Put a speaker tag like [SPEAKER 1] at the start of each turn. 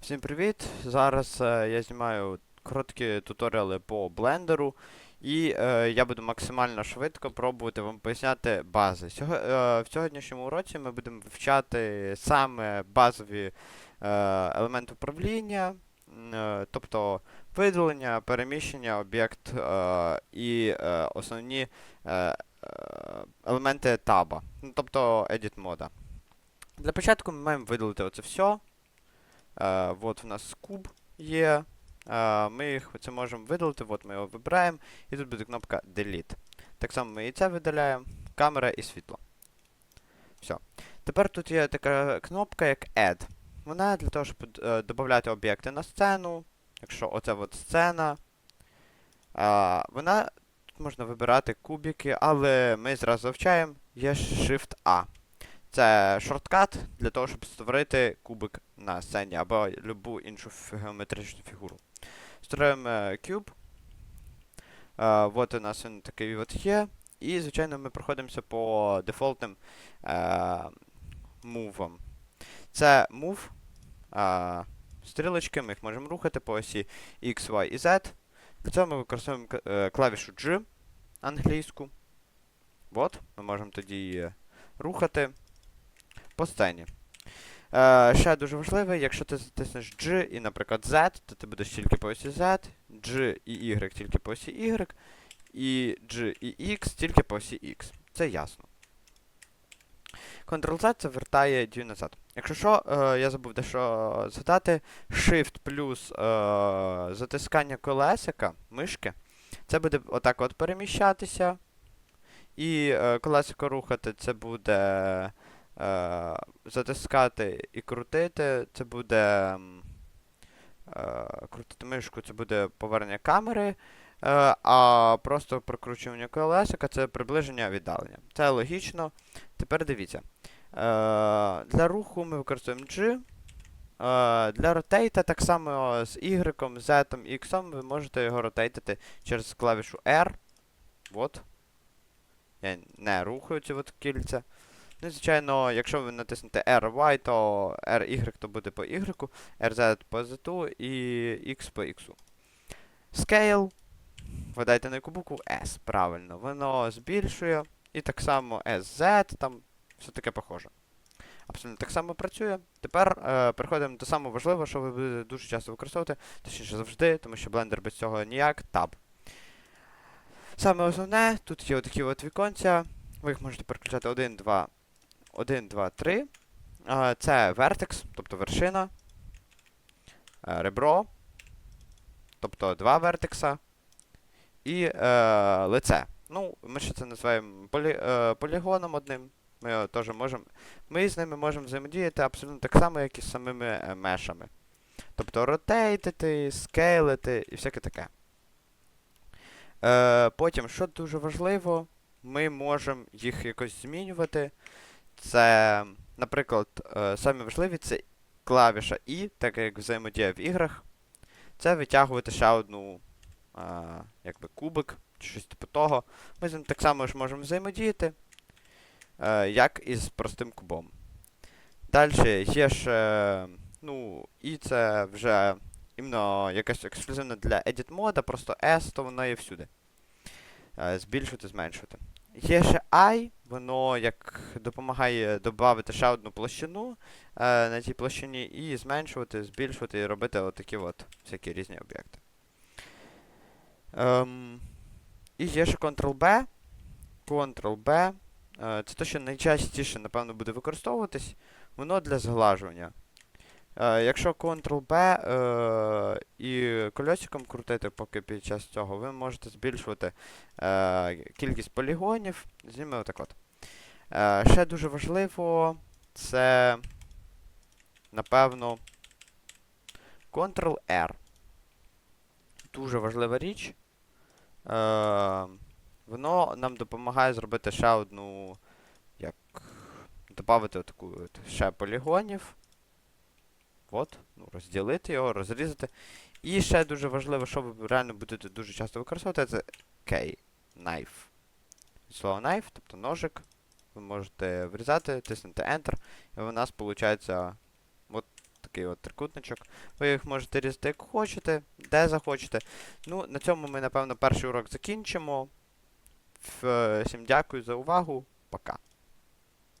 [SPEAKER 1] Всім привіт! Зараз е, я знімаю короткі туторіали по блендеру, і е, я буду максимально швидко пробувати вам поясняти бази. Сього, е, в сьогоднішньому уроці ми будемо вивчати саме базові е, елементи управління, е, тобто видалення, переміщення, об'єкт е, і е, основні е, е, елементи таба, ну, тобто edit мода. Для початку ми маємо видалити оце все. Е, от в нас куб є. Е, ми їх це можемо видалити, от ми його вибираємо, і тут буде кнопка Delete. Так само ми і це видаляємо, камера і світло. Все. Тепер тут є така кнопка, як Add. Вона для того, щоб е, додати об'єкти на сцену. Якщо оце от сцена. Е, вона тут можна вибирати кубики, але ми зразу вивчаємо, є Shift-A. Це шорткат для того, щоб створити кубик на сцені або любу іншу геометричну фігуру. Створюємо е, куб. Е, от у нас він такий от є. І, звичайно, ми проходимося по дефолтним е, мувам. Це. Е, стрілочки, ми їх можемо рухати по осі X, Y і Z. Для цього ми використовуємо клавішу G англійську. От, ми можемо тоді рухати по. Е, ще дуже важливо, якщо ти затиснеш G і, наприклад, Z, то ти будеш тільки по осі Z, G і Y тільки по осі Y, і G і X тільки по осі X. Це ясно. Ctrl-Z це вертає дію назад. Якщо що, е, я забув дещо згадати, Shift плюс е, затискання колесика, мишки, це буде отак от переміщатися. І е, колесико рухати це буде затискати і крутити, це буде е, крутити мишку, це буде повернення камери, е, а просто прокручування колесика це приближення віддалення. Це логічно. Тепер дивіться. Е, для руху ми використовуємо G. Е, для ротейта так само з Y, Z, X ви можете його ротейтити через клавішу R. Вот. Я не рухаю ці от кільця. Ну, звичайно, якщо ви натиснете RY, то RY то буде по Y, RZ по Z і X по X. Scale. Ви дайте на яку букву S, правильно. Воно збільшує. І так само SZ, там все таке похоже. Абсолютно так само працює. Тепер е, переходимо до самого важливого, що ви будете дуже часто використовувати, точніше завжди, тому що блендер без цього ніяк, Tab. Саме основне, тут є отакі от віконця. Ви їх можете переключати 1, 2, 1, 2, 3. Це вертекс, тобто вершина. Е, Ребро. Тобто два вертекса. І е, лице. Ну, ми ще це називаємо полі, е, полігоном одним. Ми теж можемо. Ми з ними можемо взаємодіяти абсолютно так само, як і з самими е, мешами. Тобто ротейтити, скейлити і всяке таке. Е, потім, що дуже важливо, ми можемо їх якось змінювати. Це, наприклад, е, самі важливі це клавіша І, так як взаємодія в іграх. Це витягувати ще одну е, якби кубик чи щось типу того. Ми з ним так само ж можемо взаємодіяти, е, як і з простим кубом. Далі є ще, ну, і це вже іменно якась ексклюзивна для edit мода, просто S, то воно є всюди. Збільшувати, зменшувати. Є ще I, воно як допомагає додати ще одну площину е, на цій площині і зменшувати, збільшувати і робити отакі от всякі різні об'єкти. Ем, і є ще Ctrl-B. Ctrl-B. Е, це те, що найчастіше, напевно, буде використовуватись. Воно для зглажування. Е, якщо Ctrl-B е, і кольосиком крутити, поки під час цього, ви можете збільшувати е, кількість полігонів. Знімемо так от. Е, ще дуже важливо, це, напевно, Ctrl-R. Дуже важлива річ. Е, воно нам допомагає зробити ще одну, як, додати таку ще полігонів. От, ну, розділити його, розрізати. І ще дуже важливо, що ви реально будете дуже часто використовувати, це K. Knife. Слово knife, тобто ножик. Ви можете врізати, тиснути Enter, і у нас виходить от такий от трикутничок. Ви їх можете різати як хочете, де захочете. Ну, на цьому ми, напевно, перший урок закінчимо. Всім дякую за увагу.